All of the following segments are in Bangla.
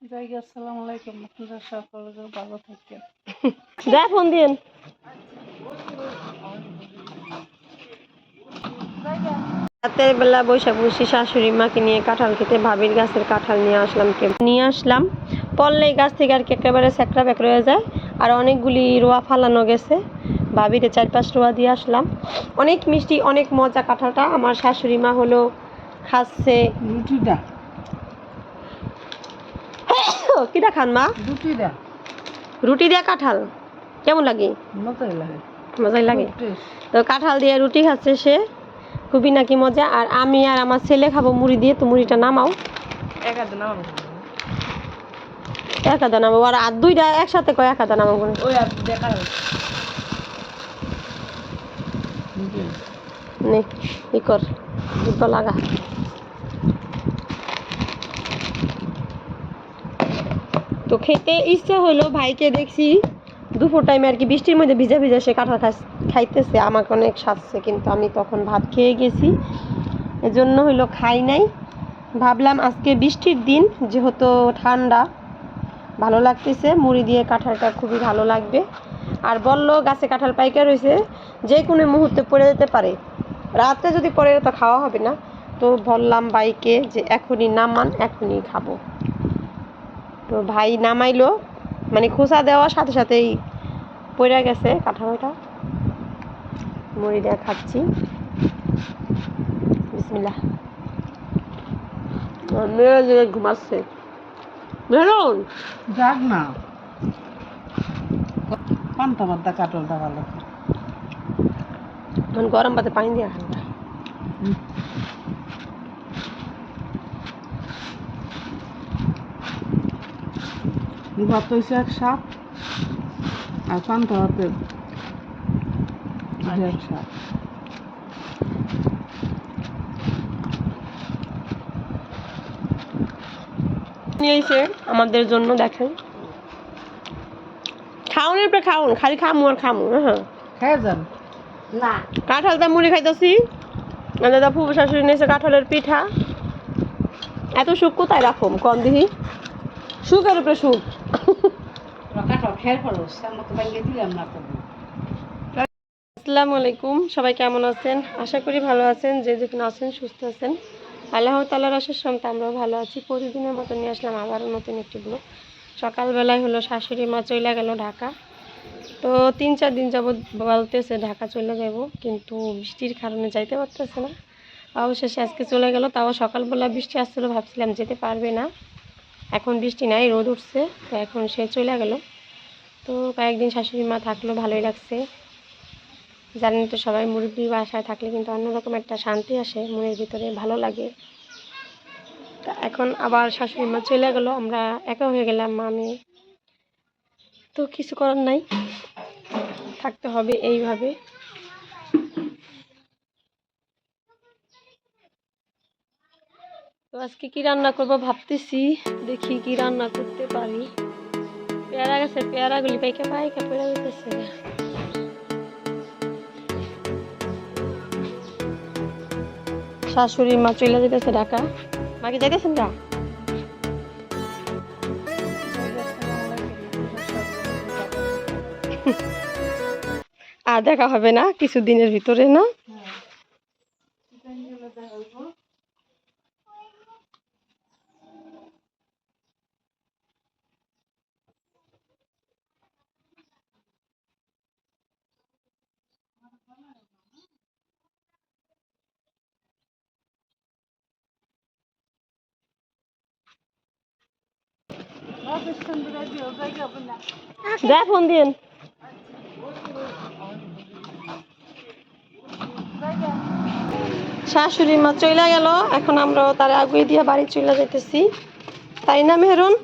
আসসালামু আলাইকুম। আপনারা সকলে ভালো থাকেন। দিন রাতের বেলা বৈশাখ বসে শাশুড়ি মাকে নিয়ে কাঁঠাল খেতে ভাবির গাছের কাঁঠাল নিয়ে আসলাম কে নিয়ে আসলাম। পড়লে এই গাছ থেকে আর কি একেবারে স্যাকরা ব্যাকরা হয়ে যায়। আর অনেকগুলি রোয়া ফালানো গেছে। ভাবিরে চার পাঁচ রোয়া দিয়ে আসলাম। অনেক মিষ্টি অনেক মজা কাঁঠালটা। আমার শাশুড়ি মা হলো খাচ্ছে রুটিটা কিটা খান মা? রুটিটা রুটি দিয়ে কাঁঠাল। কেমন লাগে? মজাই লাগে। মজাই লাগে? তো কাঁঠাল দিয়ে রুটি খাচ্ছে সে। খুবই নাকি মজা। আর আমি আর আমার ছেলে খাব মুড়ি দিয়ে তো মুড়িটা নামাও। এক হাতে নামানো এক নামাবো। আর আর দুইটা একসাথে কয় এক আধা নামাবো? ওই আর দেখা নে ই কর। লাগা। তো খেতে ইচ্ছা হলো ভাইকে দেখছি দুপুর টাইমে আর কি বৃষ্টির মধ্যে ভিজা ভিজা সে কাঁঠাল খাইতেছে, আমাকে অনেক সাজছে কিন্তু আমি তখন ভাত খেয়ে গেছি। এজন্য হইল খাই নাই। ভাবলাম আজকে বৃষ্টির দিন, যেহেতু ঠান্ডা, ভালো লাগতেছে, মুড়ি দিয়ে কাঁঠালটা খুবই ভালো লাগবে। আর বলল, গাছে কাঁঠাল পাইকা রয়েছে যে কোনো মুহূর্তে পড়ে যেতে পারে। রাতে যদি পড়ে তো খাওয়া হবে না। তো বললাম ভাইকে যে এখনই নামান, এখনই খাব। তো ভাই নামাইলো। মানে খোসা দেওয়ার সাথে সাথেই পড়ে গেছে কাঁঠালটা। মুড়ি দিয়ে খাচ্ছি। যে ঘুমাচ্ছে। মেরুন যাক না। পান্তা পান্তা কাটলটা ভালো। মানে গরম পাতে পানি দিয়ে খান ভাত হয়েছে এক সাপ আর পান্তা ভাতে এক সাপ। নিয়েছে আমাদের জন্য দেখেন। খাওনের পরে খাওন খালি খামু আর খামু হ্যাঁ খেয়ে যান। না। কাঁঠালটা মুড়ি খাইতেছি। দাদা ফুবু শাশুড়ি নিয়েছে কাঁঠালের পিঠা। এত সুখ কোথায় রাখুম কম দিহি? সুখের উপরে সুখ। আসসালামু আলাইকুম, সবাই কেমন আছেন? আশা করি ভালো আছেন, যে যেখানে আছেন সুস্থ আছেন। আল্লাহ তাল্লাহ রসের সঙ্গে আমরাও ভালো আছি। প্রতিদিনের মতো নিয়ে আসলাম আবারও নতুন একটি ব্লগ সকালবেলায় হলো শাশুড়ি মা চলে গেল ঢাকা। তো তিন চার দিন যাবৎ বলতেছে ঢাকা চলে যাব, কিন্তু বৃষ্টির কারণে যাইতে পারতেছে না। অবশেষে আজকে চলে গেল, তাও সকালবেলা বৃষ্টি আসছিল, ভাবছিলাম যেতে পারবে না। এখন বৃষ্টি নাই, রোদ উঠছে, তো এখন সে চলে গেল। তো কয়েকদিন শাশুড়ি মা থাকল, ভালোই লাগছে। জানেন তো সবাই, মুরব্বী বাসায় থাকলে কিন্তু অন্যরকম একটা শান্তি আসে, মনের ভিতরে ভালো লাগে। তা এখন আবার শাশুড়ি মা চলে গেলো, আমরা একা হয়ে গেলাম, মা, মেয়ে। তো কিছু করার নাই, থাকতে হবে এইভাবে। আজকে কি রান্না করব ভাবতেছি, দেখি কি রান্না করতে পারি। পেয়ারা গাছের পেয়ারাগুলি পাইকা পাইকা পেয়ারা গেছে। শাশুড়ি মা চলে যেতেছে ঢাকা। মাকে যাইতেছেন গা? আর দেখা হবে না কিছু দিনের ভিতরে না? যা দিন শাশুড়ি মা চলে গেল, এখন আমরা তার আগুয়ে দিয়ে বাড়ি চলে যাইতেছি। তাই না, মেহরুন?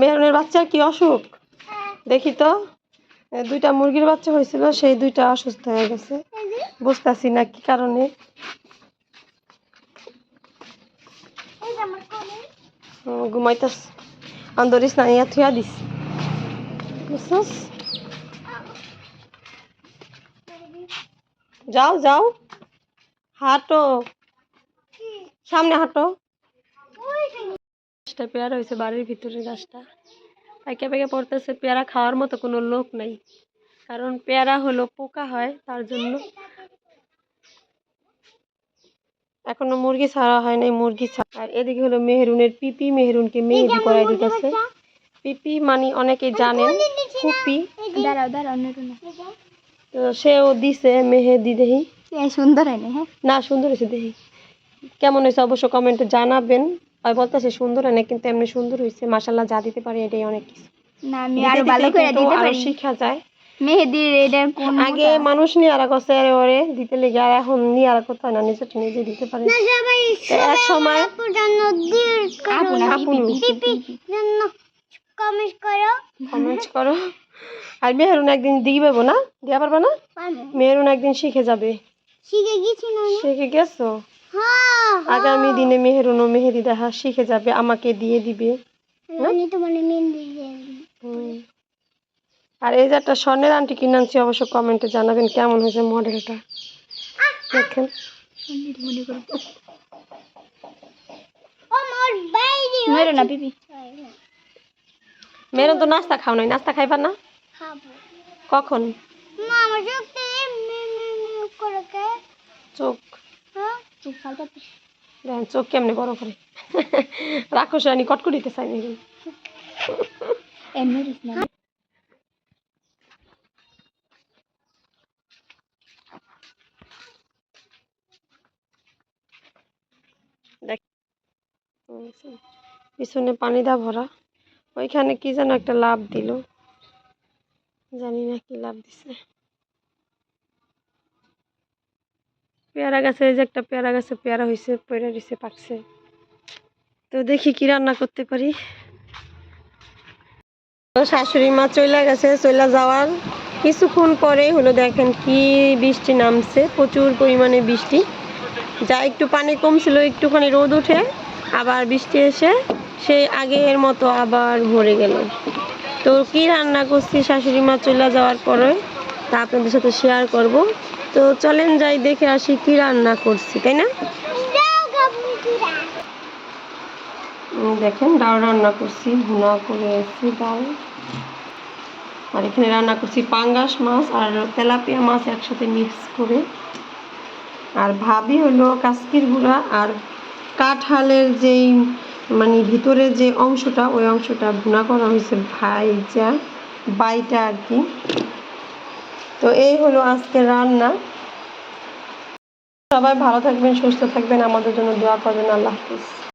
মেহরুনের বাচ্চার কি অসুখ? দেখি তো। দুইটা মুরগির বাচ্চা হয়েছিল, সেই দুইটা অসুস্থ হয়ে গেছে। বুঝতেছি না কি কারণে ও, ঘুমাইতাস আন্দরিস না ইয়া থুয়া দিস বুঝছস যাও যাও। হাঁটো। সামনে হাঁটো। গাছটা পেয়ারা হয়েছে, বাড়ির ভিতরে গাছটা। পেকে পেকে পড়তেছে, পেয়ারা খাওয়ার মতো কোনো লোক নাই। কারণ পেয়ারা হলো পোকা হয়, তার জন্য এখনও মুরগি ছাড়া হয় নাই মুরগি ছাড়া। আর এদিকে হলো মেহরুনের পিপি মেহরুনকে মেহেদি করাই দিতেছে। পিপি মানে অনেকে জানেন ফুপি। দাঁড়াও দাঁড়াও তো সেও দিছে মেহেদি দেহি। এই সুন্দর হয়নি হ্যাঁ? না সুন্দর হয়েছে দেখি কেমন হয়েছে অবশ্য কমেন্টে জানাবেন। আর বলতেছে সুন্দর হয় না কিন্তু এমনি সুন্দর হয়েছে। মাসাল্লাহ যা দিতে পারে এটাই অনেক কিছু। না আমি আরও ভালো করে দিতে আরও পারি। শিখা যায়। কোন আগে মানুষ নিয়ে আর কছে ওরে দিতে লেগে আর এখন নিয়ে আর কোথাও না নিজেরটা নিজে দিতে পারে। তো এক সময় আপু না পিপি কমেন্ট করো। কমেন্ট করো। আর মেহরুন একদিন দিবে না? দিয়া পারবে না? মেহরুন একদিন শিখে যাবে। শিখে গেছি না শিখে গেছো? হ্যাঁ আগামী দিনে মেহরুন ও মেহেদি দেখা শিখে যাবে আমাকে দিয়ে দিবে। আমি তো মানে মেহেদি। আর এই যে একটা স্বর্ণের আন্টি কিনে আনছি অবশ্য কমেন্টে জানাবেন কেমন হয়েছে মডেলটা। দেখেন। মেরো না তো নাস্তা খাও নাই নাস্তা খাইবা না? কখন? চোখে। হ্যাঁ? দেখেন চোখ কেমনে বড় করে। রাক্ষস রানী কটকটিতে চাই মেরুন। পিছনে পানি দা ভরা। ওইখানে কি যেন একটা লাভ দিল। জানি না কি লাভ দিছে। পেয়ারা গাছে যে একটা পেয়ারা গাছে পেয়ারা হয়েছে পেয়ারা দিছে, পাকছে। তো দেখি কি রান্না করতে পারি। শাশুড়ি মা চলে গেছে চলে যাওয়ার কিছুক্ষণ পরে হলো দেখেন কি বৃষ্টি নামছে, প্রচুর পরিমাণে বৃষ্টি। যা একটু পানি কমছিল, একটুখানি রোদ উঠে আবার বৃষ্টি এসে সেই আগের মতো আবার ভরে গেল। তো কি রান্না করছি? শাশুড়ি মা চলে যাওয়ার পরে তা আপনাদের সাথে শেয়ার করব। তো চলেন যাই, দেখে আসি কি রান্না করছি, তাই না? দেখেন ডাল রান্না করছি, ভুনা করে এসেছি ডাল। আর এখানে রান্না করছি পাঙ্গাস মাছ আর তেলাপিয়া মাছ একসাথে মিক্স করে। আর ভাবি হলো কাস্কির গুঁড়া আর কাঁঠালের যেই মানে ভিতরে যে অংশটা, ওই অংশটা ভুনা করা হয়েছে ভাইটা বাইটা আর কি। তো এই হলো আজকে রান্না। সবাই ভালো থাকবেন, সুস্থ থাকবেন। আমাদের জন্য দোয়া করবেন। আল্লাহ হাফিজ।